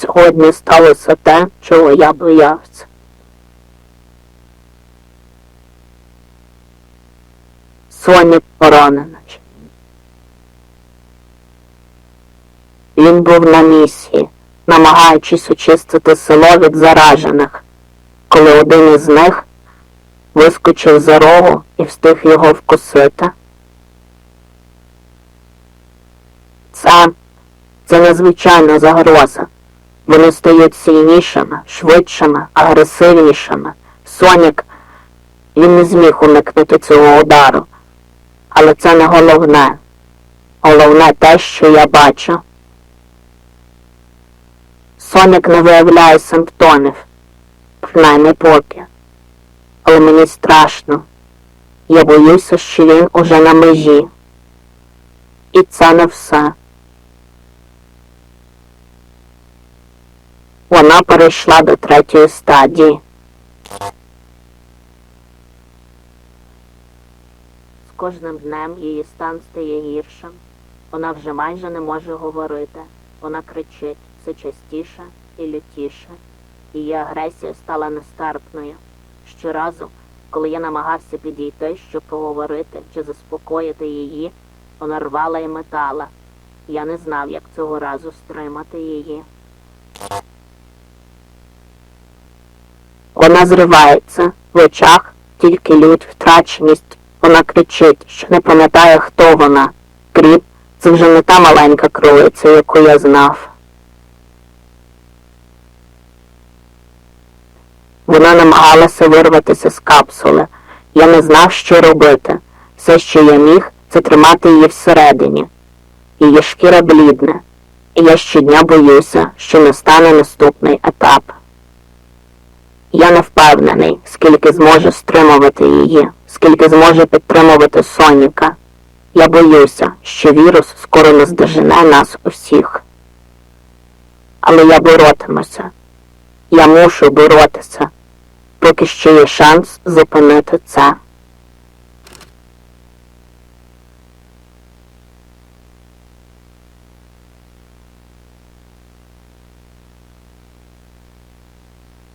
Сьогодні сталося те, чого я боявся. Сонік поранений. Він був на місії, намагаючись очистити село від заражених, коли один із них вискочив за рогу і встиг його вкусити. Це, це надзвичайна загроза. Вони стають сильнішими, швидшими, агресивнішими. Сонік, він не зміг уникнути цього удару. Але це не головне. Головне те, що я бачу. Сонік не виявляє симптомів, принаймні поки. Але мені страшно. Я боюся, що він уже на межі. І це не все. Вона перейшла до третьої стадії. З кожним днем її стан стає гіршим. Вона вже майже не може говорити. Вона кричить все частіше і лютіше. Її агресія стала нестерпною. Щоразу, коли я намагався підійти, щоб поговорити чи заспокоїти її, вона рвала і метала. Я не знав, як цього разу стримати її. Вона зривається в очах, тільки лють, втраченість. Вона кричить, що не пам'ятає, хто вона. Кріп, це вже не та маленька кролиця, яку я знав. Вона намагалася вирватися з капсули. Я не знав, що робити. Все, що я міг, це тримати її всередині. Її шкіра блідне, і я щодня боюся, що настане наступний етап. Я не впевнений, скільки зможу стримувати її, скільки зможе підтримувати Соніка. Я боюся, що вірус скоро наздожене нас усіх. Але я боротимуся. Я мушу боротися, поки ще є шанс зупинити це.